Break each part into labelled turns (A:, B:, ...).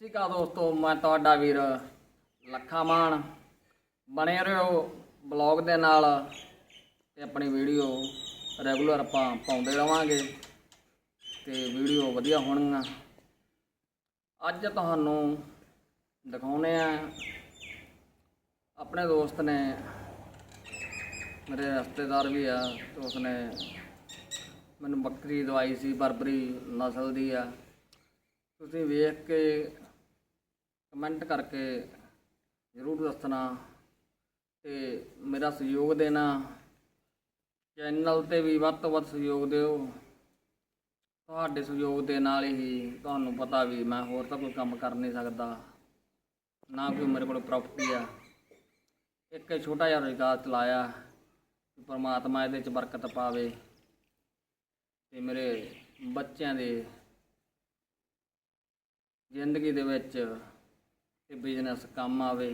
A: ਸਤਿ ਸ਼੍ਰੀ ਅਕਾਲ ਦੋਸਤੋ, ਮੈਂ ਤੁਹਾਡਾ ਵੀਰ ਲੱਖਾ ਮਾਨ। ਬਣੇ ਰਹੋ ਬਲੌਗ ਦੇ ਨਾਲ ਤੇ ਆਪਣੀ ਵੀਡੀਓ ਰੈਗੂਲਰ ਆਪਾਂ ਪਾਉਂਦੇ ਰਵਾਂਗੇ ਤੇ ਵੀਡੀਓ ਵਧੀਆ ਹੋਣਗੀਆਂ। ਅੱਜ ਤੁਹਾਨੂੰ ਦਿਖਾਉਨੇ ਆ ਆਪਣੇ ਦੋਸਤ ਨੇ, ਮੇਰੇ ਰਿਸ਼ਤੇਦਾਰ ਵੀ ਆ, ਤੇ ਉਸਨੇ ਮੈਨੂੰ ਬੱਕਰੀ ਦਵਾਈ ਸੀ, ਬਰਬਰੀ ਨਸਲ ਦੀ ਆ। ਤੁਸੀਂ ਵੇਖ ਕੇ ਕਮੈਂਟ ਕਰਕੇ ਜ਼ਰੂਰ ਦੱਸਣਾ ਤੇ ਮੇਰਾ ਸਹਿਯੋਗ ਦੇਣਾ। ਚੈਨਲ ਤੇ ਵੀ ਵੱਧ ਤੋਂ ਵੱਧ ਸਹਿਯੋਗ ਦਿਓ। ਤੁਹਾਡੇ ਸਹਿਯੋਗ ਦੇ ਨਾਲ ਹੀ ਤੁਹਾਨੂੰ ਪਤਾ ਵੀ ਮੈਂ ਹੋਰ ਤਾਂ ਕੋਈ ਕੰਮ ਕਰ ਨਹੀਂ ਸਕਦਾ। ਨਾ ਕੋਈ ਮੇਰੇ ਕੋਲ ਪ੍ਰਾਪਰਟੀ ਆ। ਇੱਕ ਛੋਟਾ ਜਿਹਾ ਰੁਜ਼ਗਾਰ ਚਲਾਇਆ ਕਿ ਪਰਮਾਤਮਾ ਇਹਦੇ ਚ ਬਰਕਤ ਪਾਵੇ ਤੇ ਮੇਰੇ ਬੱਚਿਆਂ ਦੇ ਜ਼ਿੰਦਗੀ ਦੇ ਵਿੱਚ ਇਹ ਬਿਜ਼ਨਸ ਕੰਮ ਆਵੇ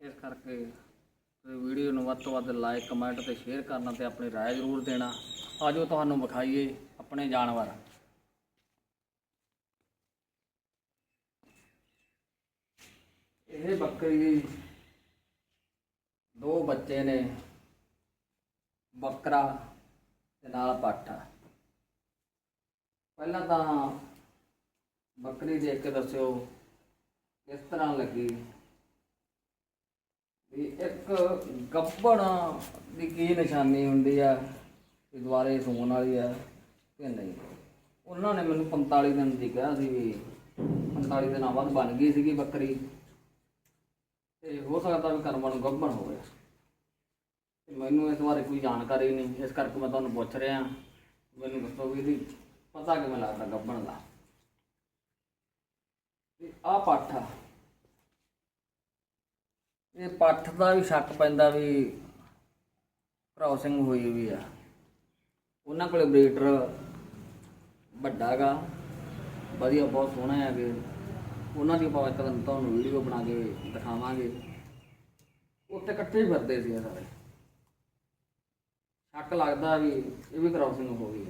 A: ਇਸ ਕਰਕੇ ਤੁਸੀਂ ਵੀਡੀਓ ਨੂੰ ਵੱਧ ਤੋਂ ਵੱਧ ਲਾਈਕ ਕਮੈਂਟ ਤੇ ਸ਼ੇਅਰ ਕਰਨਾ ਤੇ ਆਪਣੀ رائے ਜ਼ਰੂਰ ਦੇਣਾ ਆਜੋ ਤੁਹਾਨੂੰ ਵਿਖਾਈਏ ਆਪਣੇ ਜਾਨਵਰ ਇਹ ਬੱਕਰੀ ਦੀ ਦੋ ਬੱਚੇ ਨੇ ਬੱਕਰਾ ਤੇ ਨਾਲ ਪੱਠ ਪਹਿਲਾਂ ਤਾਂ ਬੱਕਰੀ ਦੇਖ ਕੇ ਦੱਸਿਓ ਕਿਸ ਤਰ੍ਹਾਂ ਲੱਗੀ। ਵੀ ਇੱਕ ਗੱਬਣ ਦੀ ਕੀ ਨਿਸ਼ਾਨੀ ਹੁੰਦੀ ਆ ਕਿ ਦੁਆਰੇ ਸੌਣ ਵਾਲੀ ਆ ਕਿ ਨਹੀਂ? ਉਹਨਾਂ ਨੇ ਮੈਨੂੰ 45 ਦਿਨ ਦੀ ਕਿਹਾ ਸੀ ਵੀ 45 ਦਿਨਾਂ ਬਾਅਦ ਬਣ ਗਈ ਸੀਗੀ ਬੱਕਰੀ। ਤੇ ਹੋ ਸਕਦਾ ਵੀ ਕਰਮਾਂ ਨੂੰ ਗੱਬਣ ਹੋਵੇ। ਤੇ ਮੈਨੂੰ ਇਸ ਬਾਰੇ ਕੋਈ ਜਾਣਕਾਰੀ ਨਹੀਂ। ਇਸ ਕਰਕੇ ਮੈਂ ਤੁਹਾਨੂੰ ਪੁੱਛ ਰਿਹਾ। ਮੈਨੂੰ ਦੱਸੋ ਵੀ ਇਹਦੀ ਪਤਾ ਕਿਵੇਂ ਲੱਗਦਾ ਗੱਬਣ ਦਾ? ਤੇ ਆ ਪੱਠ ਇਹ ਪੱਠ ਦਾ ਵੀ ਸ਼ੱਕ ਪੈਂਦਾ ਵੀ ਕ੍ਰਾਸਿੰਗ ਹੋਈ ਵੀ ਆ। ਉਹਨਾਂ ਕੋਲੇ ਬਰੀਡਰ ਵੱਡਾ ਗਾ ਵਧੀਆ, ਬਹੁਤ ਸੋਹਣਾ ਹੈਗੇ ਉਹਨਾਂ ਦੀ ਆਪਾਂ ਇੱਕ ਤੁਹਾਨੂੰ ਵੀਡੀਓ ਬਣਾ ਕੇ ਦਿਖਾਵਾਂਗੇ। ਉੱਤੇ ਇਕੱਠੇ ਹੀ ਫਿਰਦੇ ਸੀ ਸਾਰੇ। ਸ਼ੱਕ ਲੱਗਦਾ ਵੀ ਇਹ ਵੀ ਕ੍ਰਾਸਿੰਗ ਹੋ ਗਈ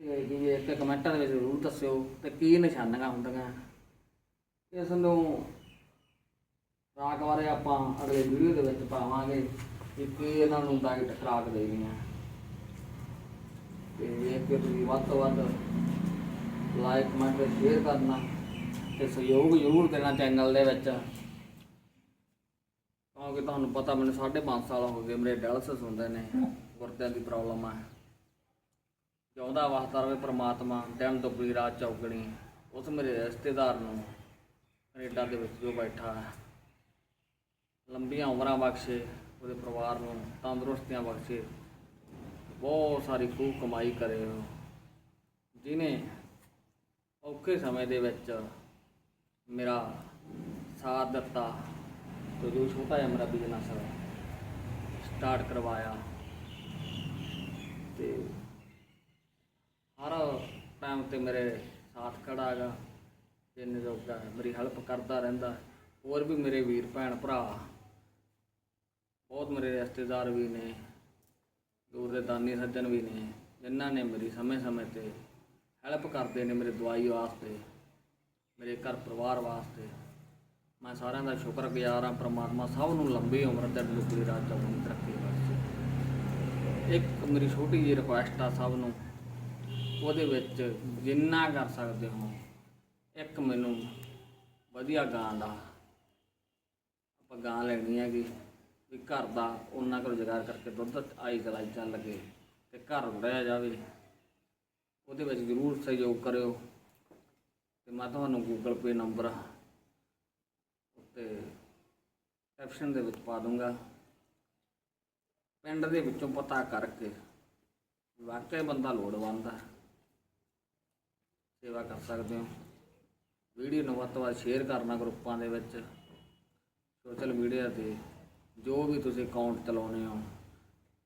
A: ਤੇ ਜੀ ਇੱਕ ਕਮੈਂਟਾਂ ਦੇ ਵਿੱਚ ਜ਼ਰੂਰ ਦੱਸਿਓ ਤੇ ਕੀ ਨਿਸ਼ਾਨੀਆਂ ਹੁੰਦੀਆਂ। ਇਸ ਨੂੰ ਰਾਗ ਬਾਰੇ ਆਪਾਂ ਅਗਲੇ ਵੀਡੀਓ ਦੇ ਵਿੱਚ ਪਾਵਾਂਗੇ ਕਿ ਕੀ ਇਹਨਾਂ ਨੂੰ ਡਾਈਟ ਖੁਰਾਕ ਦੇਣੀ ਹੈ। ਤੇ ਇਹ ਕੇ ਤੁਸੀਂ ਵੱਧ ਤੋਂ ਵੱਧ ਲਾਈਕ ਕਮੈਂਟ ਤੇ ਸ਼ੇਅਰ ਕਰਨਾ ਤੇ ਸਹਿਯੋਗ ਜ਼ਰੂਰ ਦੇਣਾ ਚੈਨਲ ਦੇ ਵਿੱਚ। ਕਿਉਂਕਿ ਤੁਹਾਨੂੰ ਪਤਾ ਮੈਨੂੰ 5.5 ਸਾਲ ਹੋ ਗਏ ਮੇਰੇ ਡਾਇਲਸਿਸ ਹੁੰਦੇ ਨੇ, ਗੁਰਦਿਆਂ ਦੀ ਪ੍ਰੋਬਲਮ ਆ ਚਾਹੁੰਦਾ ਵਾਸਤਾ ਰਵੇ ਪ੍ਰਮਾਤਮਾ, ਦਿਨ ਦੁੱਗਣੀ, ਰਾਤ ਚੌਗਣੀ। ਉਸ ਮੇਰੇ ਰਿਸ਼ਤੇਦਾਰ ਨੂੰ, ਕੈਨੇਡਾ ਦੇ ਵਿੱਚ ਜੋ ਬੈਠਾ ਹੈ। ਲੰਬੀਆਂ ਉਮਰਾਂ ਬਖਸ਼ੇ, ਉਹਦੇ ਪਰਿਵਾਰ ਨੂੰ ਤੰਦਰੁਸਤੀਆਂ ਬਖਸ਼ੇ, ਬਹੁਤ ਸਾਰੀ ਖੂਬ ਕਮਾਈ ਕਰੇ ਉਹ ਜਿਨੇ ਔਖੇ ਸਮੇਂ ਦੇ ਵਿੱਚ ਮੇਰਾ ਸਾਥ ਦਿੱਤਾ, ਤੇ ਜੋ ਛੋਟਾ ਜਿਹਾ ਮੇਰਾ ਬਿਜ਼ਨਸ ਸਟਾਰਟ ਕਰਵਾਇਆ, ਤੇ ਹਰ ਟਾਈਮ ਤੇ ਮੇਰੇ ਸਾਥ ਖੜਾ ਹੈਗਾ ਜਿੰਨੇ ਜੋਗਾ ਮੇਰੀ ਹੈਲਪ ਕਰਦਾ ਰਹਿੰਦਾ ਹੋਰ ਵੀ ਮੇਰੇ ਵੀਰ ਭੈਣ ਭਰਾ ਬਹੁਤ ਮੇਰੇ ਰਿਸ਼ਤੇਦਾਰ ਵੀ ਨੇ, ਦੂਰ ਦੇ ਦਾਨੀ ਸੱਜਣ ਵੀ ਨੇ, ਜਿਨ੍ਹਾਂ ਨੇ ਮੇਰੀ ਸਮੇਂ-ਸਮੇਂ ਤੇ ਹੈਲਪ ਕਰਦੇ ਨੇ ਮੇਰੇ ਦਵਾਈ ਵਾਸਤੇ, ਮੇਰੇ ਘਰ ਪਰਿਵਾਰ ਵਾਸਤੇ। ਮੈਂ ਸਾਰਿਆਂ ਦਾ ਸ਼ੁਕਰਗੁਜ਼ਾਰ ਹਾਂ, ਪ੍ਰਮਾਤਮਾ ਸਭ ਨੂੰ ਲੰਬੀ ਉਮਰ ਤੇ ਲੁਕੜੀ ਰਾਤ ਚੌਣੀ ਤਰੱਕੀ ਬਖਸ਼ੇ ਇੱਕ ਮੇਰੀ ਛੋਟੀ ਜਿਹੀ ਰਿਕੁਐਸਟ ਆ ਸਭ ਨੂੰ, ਉਹਦੇ ਵਿੱਚ ਜਿੰਨਾ ਕਰ ਸਕਦੇ ਹੋ, ਇੱਕ ਮੈਨੂੰ ਵਧੀਆ ਗਾਂ ਦਾ ਆਪਾਂ ਗਾਂ ਲੈਣੀ ਹੈਗੀ। ਵੀ ਘਰ ਦਾ ਉਹਨਾਂ ਕੁ ਰੁਜ਼ਗਾਰ ਕਰਕੇ ਦੁੱਧ ਆਈ ਚਲਾਈ ਚੱਲ ਲੱਗੇ ਤੇ ਘਰ ਰਹਿ ਜਾਵੇ। ਉਹਦੇ ਵਿੱਚ ਜ਼ਰੂਰ ਸਹਿਯੋਗ ਕਰਿਓ। ਤੇ ਮੈਂ ਤੁਹਾਨੂੰ ਗੂਗਲ ਪੇ ਨੰਬਰ ਉੱਤੇ ਕੈਪਸ਼ਨ ਦੇ ਵਿੱਚ ਪਾ ਦੂੰਗਾ। ਪਿੰਡ ਦੇ ਵਿੱਚੋਂ ਪਤਾ ਕਰਕੇ ਵਾਕਿਆ ਬੰਦਾ ਲੋੜਵੰਦ ਹੈ ਸੇਵਾ ਕਰ ਸਕਦੇ ਹੋ। ਵੀਡੀਓ ਨੂੰ ਵੱਧ ਤੋਂ ਵੱਧ ਸ਼ੇਅਰ ਕਰਨਾ ਗਰੁੱਪਾਂ ਦੇ ਵਿੱਚ। ਸੋਸ਼ਲ ਮੀਡੀਆ ਤੇ ਜੋ ਵੀ ਤੁਸੀਂ ਅਕਾਊਂਟ ਚਲਾਉਂਦੇ ਹੋ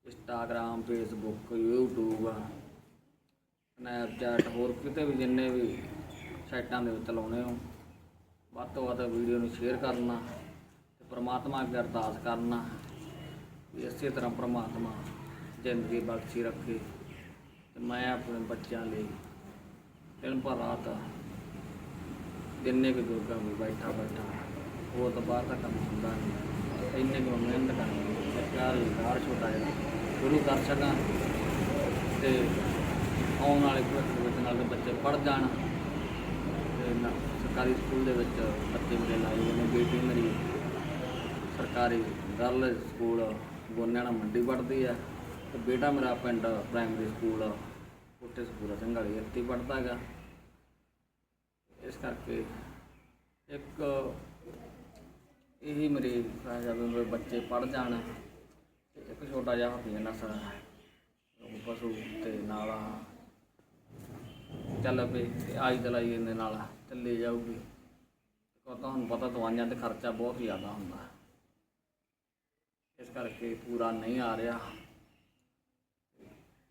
A: ਇੰਸਟਾਗ੍ਰam ਫੇਸਬੁੱਕ YouTube ਸਨੈਪਚੈਟ ਹੋਰ ਕਿਤੇ ਵੀ ਜਿੰਨੇ ਵੀ ਸਾਈਟਾਂ ਦੇ ਵਿੱਚ ਚਲਾਉਂਦੇ ਹੋ, ਵੱਧ ਤੋਂ ਵੱਧ ਵੀਡੀਓ ਨੂੰ ਸ਼ੇਅਰ ਕਰਨਾ ਤੇ ਪ੍ਰਮਾਤਮਾ ਅੱਗੇ ਅਰਦਾਸ ਕਰਨਾ ਵੀ ਇਸੇ ਤਰ੍ਹਾਂ ਪ੍ਰਮਾਤਮਾ ਜ਼ਿੰਦਗੀ ਬਖਸ਼ੀ ਰੱਖੇ ਤੇ ਮੈਂ ਆਪਣੇ ਬੱਚਿਆਂ ਲਈ ਦਿਨ ਭਰ ਰਾਤ ਜਿੰਨੇ ਕੁ ਜੋਗਾ ਵੀ ਬੈਠਾ ਬੈਠਾ ਉਹ ਤਾਂ ਬਾਹਰ ਦਾ ਕੰਮ ਹੁੰਦਾ ਨਹੀਂ। ਇੰਨੇ ਕੁ ਮੈਂ ਮਿਹਨਤ ਕਰਨੀ ਸਰਕਾਰ ਰੁਜ਼ਗਾਰ ਛੋਟਾ ਜਿਹਾ ਸ਼ੁਰੂ ਕਰ ਸਕਾਂ ਤੇ ਆਉਣ ਵਾਲੇ ਭਵਿੱਖ ਵਿੱਚ ਨਾਲ ਬੱਚੇ ਪੜ੍ਹ ਜਾਣ। ਤੇ ਨਾ, ਸਰਕਾਰੀ ਸਕੂਲ ਦੇ ਵਿੱਚ ਬੱਚੇ ਮੇਰੇ ਲਾਏ ਹੋਏ ਨੇ, ਬੇਟੀ ਮੇਰੀ ਸਰਕਾਰੀ ਗਰਲ ਸਕੂਲ ਗੋਨਿਆਣਾ ਮੰਡੀ ਪੜ੍ਹਦੀ ਹੈ। ਤੇ ਬੇਟਾ ਮੇਰਾ ਪਿੰਡ ਪ੍ਰਾਇਮਰੀ ਸਕੂਲ ਕੋਟੇ ਸਕੂਲ ਆ ਸੰਘਾਲੀ ਇੱਥੇ ਪੜ੍ਹਦਾ ਹੈਗਾ। ਇਸ ਕਰਕੇ ਇੱਕ ਇਹੀ ਮੇਰੀ ਖੁਆਇਸ਼ ਆ ਵੀ ਮੇਰੇ ਬੱਚੇ ਪੜ੍ਹ ਜਾਣ ਤੇ ਇੱਕ ਛੋਟਾ ਜਿਹਾ ਹੱਥੀਂ ਨਸਲ ਉਹ ਪਸ਼ੂ ਤੇ ਨਾਲ ਆਹ ਚੱਲ ਪਏ ਤੇ ਆਈ ਚਲਾਈ ਇਹਦੇ ਨਾਲ, ਚੱਲੇ ਜਾਊਗੀ। ਕੋ ਤੁਹਾਨੂੰ ਪਤਾ ਦਵਾਈਆਂ ਤੇ ਖਰਚਾ ਬਹੁਤ ਜ਼ਿਆਦਾ ਹੁੰਦਾ। ਇਸ ਕਰਕੇ ਪੂਰਾ ਨਹੀਂ ਆ ਰਿਹਾ।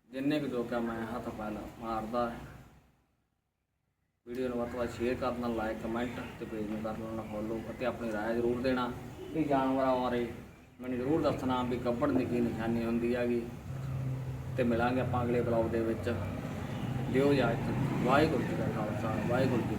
A: ਜਿੰਨੇ ਕੁ ਜੋਗਾ ਮੈਂ ਹੱਥ ਪੈਲ ਮਾਰਦਾ ਵੀਡੀਓ ਨੂੰ ਵੱਧ ਤੋਂ ਵੱਧ ਸ਼ੇਅਰ ਕਰਨਾ ਲਾਈਕ ਕਮੈਂਟ ਤੇ ਪੇਜ ਨੂੰ ਕਰ ਲੈਣਾ ਫੋਲੋ ਅਤੇ ਆਪਣੀ ਰਾਏ ਜ਼ਰੂਰ ਦੇਣਾ ਵੀ ਜਾਨਵਰਾਂ ਬਾਰੇ ਮੈਨੂੰ ਜ਼ਰੂਰ ਦੱਸਣਾ ਵੀ ਕੱਪੜ ਦੀ ਕੀ ਨਿਸ਼ਾਨੀ ਹੁੰਦੀ ਹੈਗੀ ਤੇ ਮਿਲਾਂਗੇ ਆਪਾਂ ਅਗਲੇ ਬਲੌਗ ਦੇ ਵਿੱਚ। ਦਿਓ ਇਜਾਜ਼ਤ ਵਾਹਿਗੁਰੂ ਜੀ ਦਾ ਖਾਲਸਾ, ਵਾਹਿਗੁਰੂ ਜੀ